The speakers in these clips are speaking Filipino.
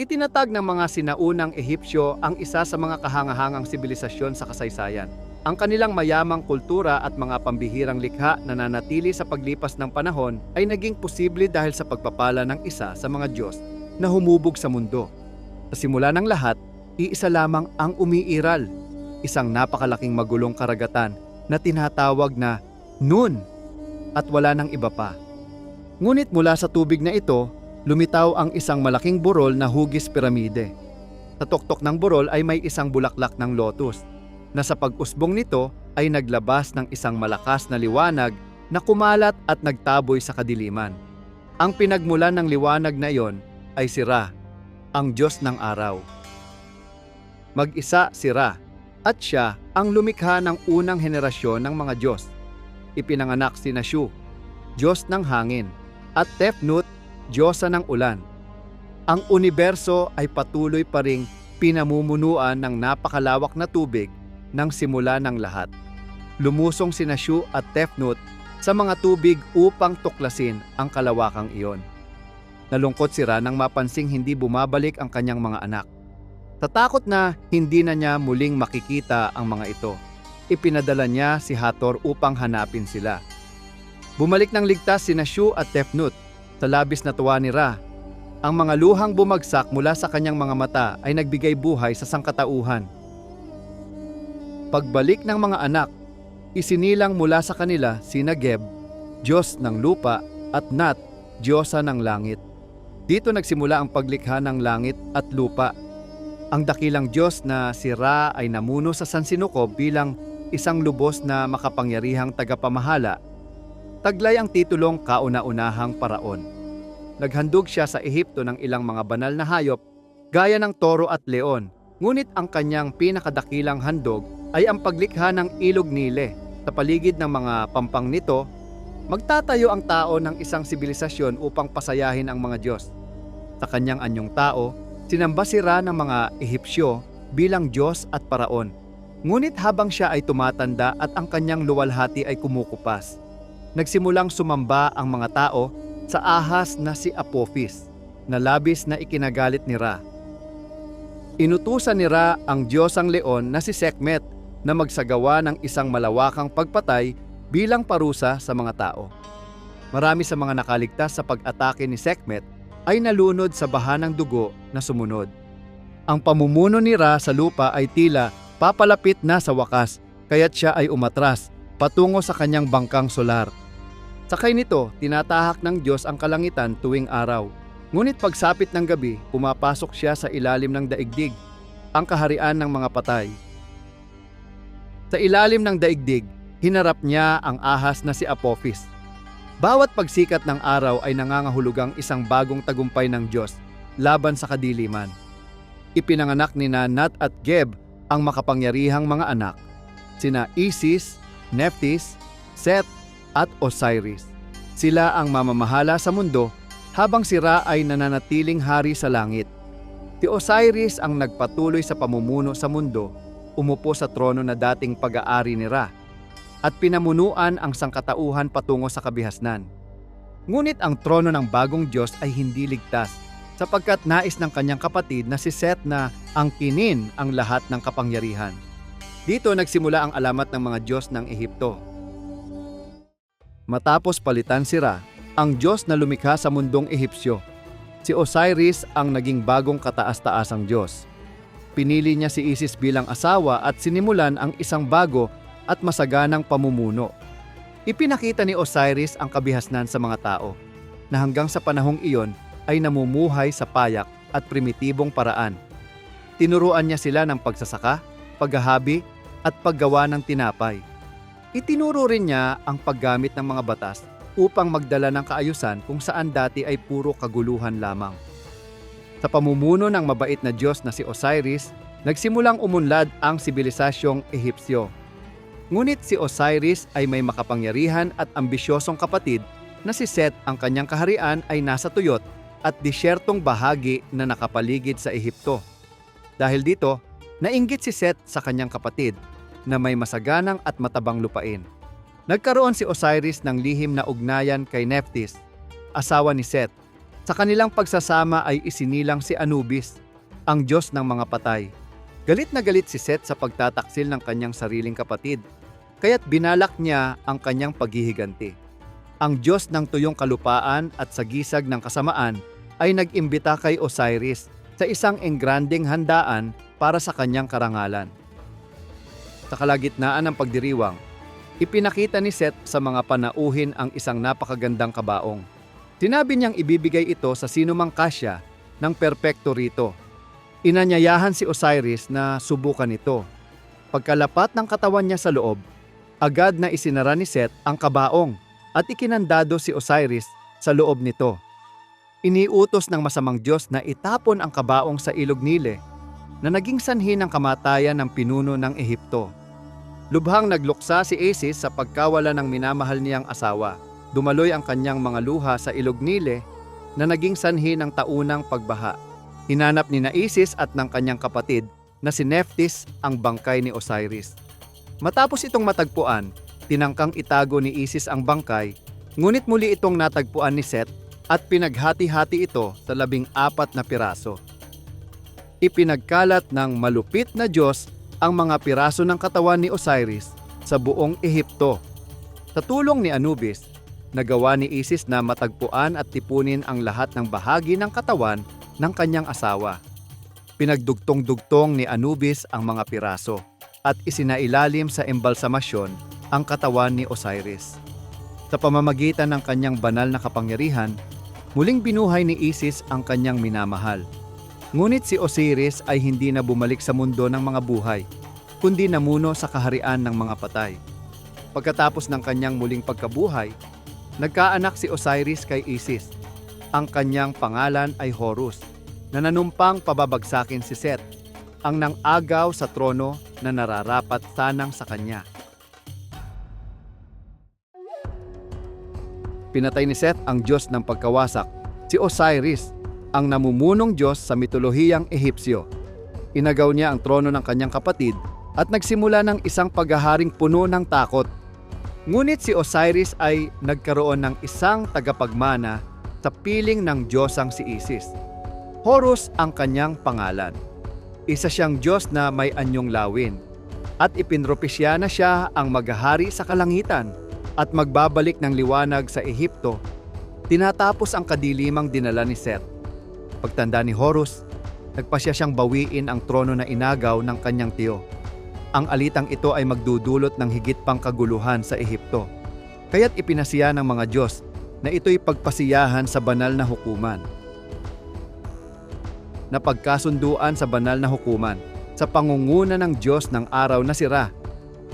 Itinatag ng mga sinaunang Ehipsyo ang isa sa mga kahangahangang sibilisasyon sa kasaysayan. Ang kanilang mayamang kultura at mga pambihirang likha na nanatili sa paglipas ng panahon ay naging posible dahil sa pagpapala ng isa sa mga Diyos na humubog sa mundo. Sa simula ng lahat, iisa lamang ang umiiral, isang napakalaking magulong karagatan na tinatawag na Nun at wala nang iba pa. Ngunit mula sa tubig na ito, lumitaw ang isang malaking burol na hugis piramide. Sa tuktok ng burol ay may isang bulaklak ng lotus na sa pag-usbong nito ay naglabas ng isang malakas na liwanag na kumalat at nagtaboy sa kadiliman. Ang pinagmulan ng liwanag na iyon ay si Ra, ang Diyos ng araw. Mag-isa si Ra at siya ang lumikha ng unang henerasyon ng mga Diyos. Ipinanganak si Nashu, Diyos ng hangin, at Tefnut, Diyosa ng ulan. Ang universo ay patuloy pa ring pinamumunuan ng napakalawak na tubig ng simula ng lahat. Lumusong si Nashu at Tefnut sa mga tubig upang tuklasin ang kalawakang iyon. Nalungkot si Ra nang mapansing hindi bumabalik ang kanyang mga anak. Tatakot na hindi na niya muling makikita ang mga ito. Ipinadala niya si Hathor upang hanapin sila. Bumalik ng ligtas si Nashu at Tefnut sa labis na tuwa ni Ra. Ang mga luhang bumagsak mula sa kanyang mga mata ay nagbigay buhay sa sangkatauhan. Pagbalik ng mga anak, isinilang mula sa kanila si Nageb, Diyos ng lupa, at Nat, Diyosa ng langit. Dito nagsimula ang paglikha ng langit at lupa. Ang dakilang Diyos na si Ra ay namuno sa Sansinuko bilang isang lubos na makapangyarihang tagapamahala. Taglay ang titulong kauna-unahang paraon. Naghandog siya sa Ehipto ng ilang mga banal na hayop gaya ng toro at leon. Ngunit ang kanyang pinakadakilang handog ay ang paglikha ng ilog Nile. Sa paligid ng mga pampang nito, magtatayo ang tao ng isang sibilisasyon upang pasayahin ang mga Diyos. Sa kanyang anyong tao, sinamba si Ra ng mga Ehipsyo bilang Diyos at paraon. Ngunit habang siya ay tumatanda at ang kanyang luwalhati ay kumukupas, nagsimulang sumamba ang mga tao sa ahas na si Apophis, na labis na ikinagalit ni Ra. Inutusan ni Ra ang Diyosang Leon na si Sekhmet na magsagawa ng isang malawakang pagpatay bilang parusa sa mga tao. Marami sa mga nakaligtas sa pag-atake ni Sekhmet ay nalunod sa baha ng dugo na sumunod. Ang pamumuno ni Ra sa lupa ay tila papalapit na sa wakas, kaya't siya ay umatras patungo sa kanyang bangkang solar. Sakay nito, tinatahak ng Diyos ang kalangitan tuwing araw. Ngunit pagsapit ng gabi, pumapasok siya sa ilalim ng daigdig, ang kaharian ng mga patay. Sa ilalim ng daigdig, hinarap niya ang ahas na si Apophis. Bawat pagsikat ng araw ay nangangahulugang isang bagong tagumpay ng Diyos laban sa kadiliman. Ipinanganak ni Nat at Geb ang makapangyarihang mga anak, sina Isis, Nephthys, Seth at Osiris. Sila ang mamamahala sa mundo habang si Ra ay nananatiling hari sa langit. Si Osiris ang nagpatuloy sa pamumuno sa mundo, umupo sa trono na dating pag-aari ni Ra, at pinamunuan ang sangkatauhan patungo sa kabihasnan. Ngunit ang trono ng bagong Diyos ay hindi ligtas sapagkat nais ng kanyang kapatid na si Seth na angkinin ang lahat ng kapangyarihan. Dito nagsimula ang alamat ng mga Diyos ng Ehipto. Matapos palitan si Ra, ang Diyos na lumikha sa mundong Ehipsyo. Si Osiris ang naging bagong kataas-taasang Diyos. Pinili niya si Isis bilang asawa at sinimulan ang isang bago at masaganang pamumuno. Ipinakita ni Osiris ang kabihasnan sa mga tao na hanggang sa panahong iyon ay namumuhay sa payak at primitibong paraan. Tinuruan niya sila ng pagsasaka, paghahabi at paggawa ng tinapay. Itinuro rin niya ang paggamit ng mga batas upang magdala ng kaayusan kung saan dati ay puro kaguluhan lamang. Sa pamumuno ng mabait na Diyos na si Osiris, nagsimulang umunlad ang sibilisasyong Ehipsyo. Ngunit si Osiris ay may makapangyarihan at ambisyosong kapatid na si Seth ang kanyang kaharian ay nasa tuyot at disyertong bahagi na nakapaligid sa Ehipto. Dahil dito, nainggit si Seth sa kanyang kapatid na may masaganang at matabang lupain. Nagkaroon si Osiris ng lihim na ugnayan kay Nephthys, asawa ni Seth. Sa kanilang pagsasama ay isinilang si Anubis, ang Diyos ng mga patay. Galit na galit si Seth sa pagtataksil ng kanyang sariling kapatid, kaya't binalak niya ang kanyang paghihiganti. Ang Diyos ng tuyong kalupaan at sagisag ng kasamaan ay nag-imbita kay Osiris sa isang engranding handaan para sa kanyang karangalan. Sa kalagitnaan ng pagdiriwang, ipinakita ni Seth sa mga panauhin ang isang napakagandang kabaong. Sinabi niyang ibibigay ito sa sinumang kasya ng perpekto rito. Inanyayahan si Osiris na subukan ito. Pagkalapat ng katawan niya sa loob, agad na isinara ni Seth ang kabaong at ikinandado si Osiris sa loob nito. Iniutos ng masamang Diyos na itapon ang kabaong sa ilog Nile na naging sanhi ng kamatayan ng pinuno ng Ehipto. Lubhang nagluksa si Isis sa pagkawala ng minamahal niyang asawa. Dumaloy ang kanyang mga luha sa ilog Nile na naging sanhi ng taunang pagbaha. Hinanap ni na Isis at ng kanyang kapatid na si Nephthys ang bangkay ni Osiris. Matapos itong matagpuan, tinangkang itago ni Isis ang bangkay, ngunit muli itong natagpuan ni Seth at pinaghati-hati ito sa labing apat na piraso. Ipinagkalat ng malupit na Diyos ang mga piraso ng katawan ni Osiris sa buong Ehipto. Sa tulong ni Anubis, nagawa ni Isis na matagpuan at tipunin ang lahat ng bahagi ng katawan ng kanyang asawa. Pinagdugtong-dugtong ni Anubis ang mga piraso at isinailalim sa embalsamasyon ang katawan ni Osiris. Sa pamamagitan ng kanyang banal na kapangyarihan, muling binuhay ni Isis ang kanyang minamahal. Ngunit si Osiris ay hindi na bumalik sa mundo ng mga buhay, kundi namuno sa kaharian ng mga patay. Pagkatapos ng kanyang muling pagkabuhay, nagkaanak si Osiris kay Isis. Ang kanyang pangalan ay Horus, na nanumpang pababagsakin si Seth, ang nang agaw sa trono na nararapat sanang sa kanya. Pinatay ni Seth ang Diyos ng pagkawasak, si Osiris, ang namumunong Diyos sa mitolohiyang Ehipsyo. Inagaw niya ang trono ng kanyang kapatid at nagsimula ng isang paghaharing puno ng takot. Ngunit si Osiris ay nagkaroon ng isang tagapagmana sa piling ng Diyosang si Isis. Horus ang kanyang pangalan. Isa siyang Diyos na may anyong lawin at ipinropisya na siya ang maghahari sa kalangitan at magbabalik ng liwanag sa Ehipto. Tinatapos ang kadilimang dinala ni Seth. Pagtanda ni Horus, nagpasya siyang bawiin ang trono na inagaw ng kanyang tiyo. Ang alitang ito ay magdudulot ng higit pang kaguluhan sa Ehipto. Kaya't ipinasiya ng mga Diyos na ito'y pagpasiyahan sa banal na hukuman. Napagkasunduan sa banal na hukuman sa pangunguna ng Diyos ng araw na sira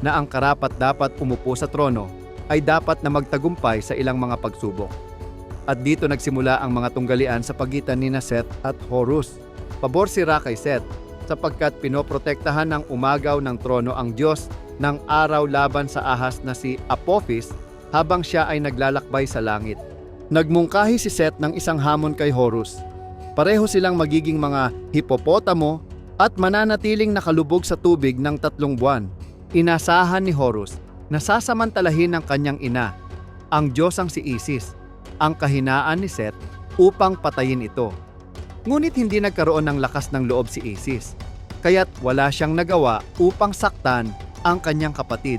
na ang karapat dapat umupo sa trono ay dapat na magtagumpay sa ilang mga pagsubok. At dito nagsimula ang mga tunggalian sa pagitan ni Seth at Horus. Pabor sira kay Seth sapagkat pinoprotektahan ng umagaw ng trono ang Diyos ng araw laban sa ahas na si Apophis habang siya ay naglalakbay sa langit. Nagmungkahi si Seth ng isang hamon kay Horus. Pareho silang magiging mga hipopotamo at mananatiling nakalubog sa tubig ng tatlong buwan. Inasahan ni Horus na sasamantalahin ng kanyang ina, ang Diyosang si Isis, ang kahinaan ni Seth upang patayin ito. Ngunit hindi nagkaroon ng lakas ng loob si Isis, kaya't wala siyang nagawa upang saktan ang kanyang kapatid.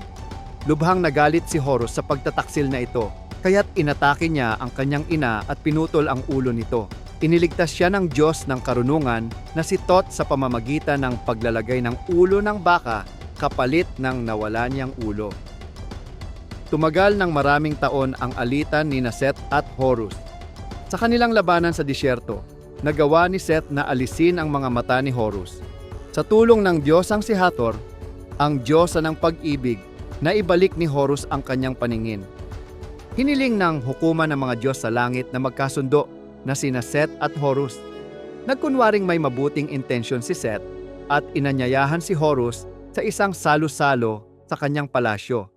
Lubhang nagalit si Horus sa pagtataksil na ito, kaya't inatake niya ang kanyang ina at pinutol ang ulo nito. Iniligtas siya ng Diyos ng karunungan na si Tot sa pamamagitan ng paglalagay ng ulo ng baka kapalit ng nawala niyang ulo. Tumagal ng maraming taon ang alitan ni Seth at Horus. Sa kanilang labanan sa disyerto, nagawa ni Seth na alisin ang mga mata ni Horus. Sa tulong ng Diyosang si Hathor, ang Diyosa ng pag-ibig, na ibalik ni Horus ang kanyang paningin. Hiniling ng hukuman ng mga Diyos sa langit na magkasundo na sina Seth at Horus. Nagkunwaring may mabuting intensyon si Seth at inanyayahan si Horus sa isang salo-salo sa kanyang palasyo.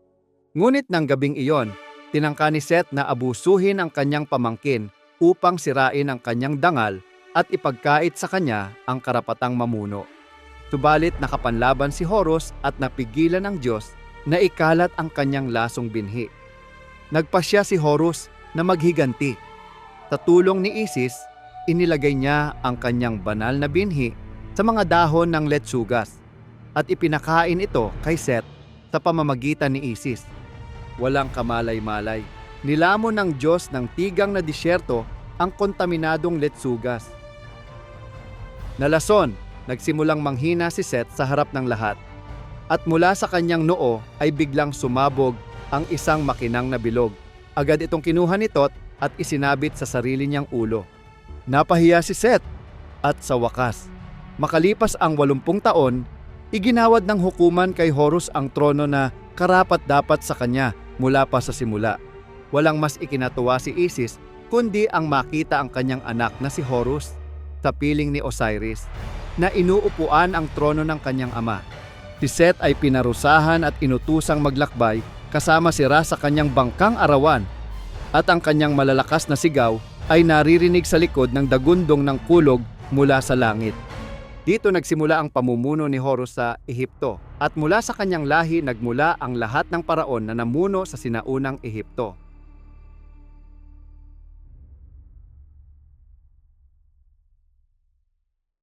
Ngunit ng gabing iyon, tinangka ni Seth na abusuhin ang kanyang pamangkin upang sirain ang kanyang dangal at ipagkait sa kanya ang karapatang mamuno. Subalit nakapanlaban si Horus at napigilan ng Diyos na ikalat ang kanyang lasong binhi. Nagpasya si Horus na maghiganti. Sa tulong ni Isis, inilagay niya ang kanyang banal na binhi sa mga dahon ng letsugas at ipinakain ito kay Seth sa pamamagitan ni Isis. Walang kamalay-malay. Nilamon ng Diyos ng tigang na disyerto ang kontaminadong letsugas. Nalason, nagsimulang manghina si Seth sa harap ng lahat. At mula sa kanyang noo ay biglang sumabog ang isang makinang na bilog. Agad itong kinuha ni Tot at isinabit sa sarili niyang ulo. Napahiya si Seth at sa wakas, makalipas ang 80 taon, iginawad ng hukuman kay Horus ang trono na karapat dapat sa kanya mula pa sa simula. Walang mas ikinatuwa si Isis kundi ang makita ang kanyang anak na si Horus sa piling ni Osiris na inuupuan ang trono ng kanyang ama. Si Seth ay pinarusahan at inutusang maglakbay kasama si Ra sa kanyang bangkang arawan at ang kanyang malalakas na sigaw ay naririnig sa likod ng dagundong ng kulog mula sa langit. Dito nagsimula ang pamumuno ni Horus sa Ehipto at mula sa kanyang lahi nagmula ang lahat ng paraon na namuno sa sinaunang Ehipto.